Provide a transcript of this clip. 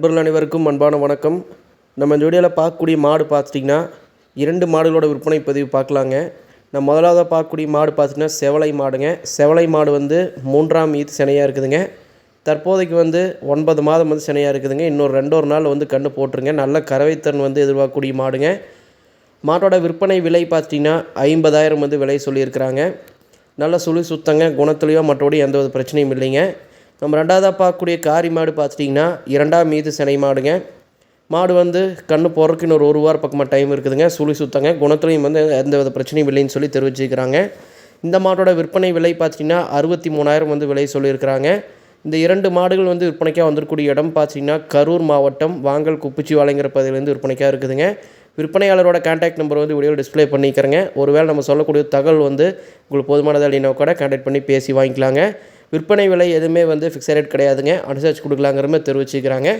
நண்பர்கள் அனைவருக்கும் அன்பான வணக்கம். நம்ம இந்த வீடியோவில் பார்க்கக்கூடிய மாடு பார்த்துட்டிங்கன்னா இரண்டு மாடுகளோட விற்பனை பதிவு பார்க்கலாங்க. நம்ம முதலாவதாக பார்க்கக்கூடிய மாடு பார்த்துட்டிங்கன்னா செவலை மாடுங்க. செவலை மாடு வந்து மூன்றாம் ஈத்து சினையாக இருக்குதுங்க. தற்போதைக்கு வந்து ஒன்பது மாதம் வந்து சினையாக இருக்குதுங்க. இன்னொரு ரெண்டொரு நாள் வந்து கன்று போட்டுருங்க. நல்ல கறவைத்தன் வந்து எதிர்பார்க்கக்கூடிய மாடுங்க. மாட்டோட விற்பனை விலை பார்த்திங்கன்னா ஐம்பதாயிரம் வந்து விலை சொல்லியிருக்கிறாங்க. நல்ல சுழி சுத்தங்க குணத்துலேயோ மற்றபடி எந்த ஒரு பிரச்சனையும் இல்லைங்க. நம்ம ரெண்டாவதாக பார்க்கக்கூடிய காரி மாடு பார்த்துட்டிங்கன்னா இரண்டாம் மீது சினை மாடுங்க. மாடு வந்து கண்ணு போடுறதுக்கு இன்னொரு ஒரு வாரம் பக்கமாக டைம் இருக்குதுங்க. சுழி சுத்தங்க. குணத்துலையும் வந்து எந்த வித பிரச்சனையும் இல்லைன்னு சொல்லி தெரிவிச்சிருக்கிறாங்க. இந்த மாட்டோட விற்பனை விலை பார்த்திங்கன்னா அறுபத்தி மூணாயிரம் வந்து விலை சொல்லியிருக்கிறாங்க. இந்த இரண்டு மாடுகள் வந்து விற்பனைக்காக வந்திருக்கக்கூடிய இடம் பார்த்திங்கன்னா கரூர் மாவட்டம் வாங்கல் குப்பிச்சி வாழைங்கிற பகுதியிலேருந்து விற்பனைக்காக இருக்குதுங்க. விற்பனையாளரோட கான்டாக்ட் நம்பர் வந்து வீடியோவில் டிஸ்ப்ளே பண்ணிக்கிறேங்க. ஒருவேளை நம்ம சொல்லக்கூடிய தகவல் வந்து உங்களுக்கு போதுமானதாக இல்லைனா கூட கான்டாக்ட் பண்ணி பேசி வாங்கிக்கலாங்க. விற்பனை விலை எதுவுமே வந்து ஃபிக்ஸட் ரேட் கிடையாதுங்க. அனுசரித்து கொடுக்கலாங்கிற மாதிரி தெரிவிச்சுக்கிறாங்க.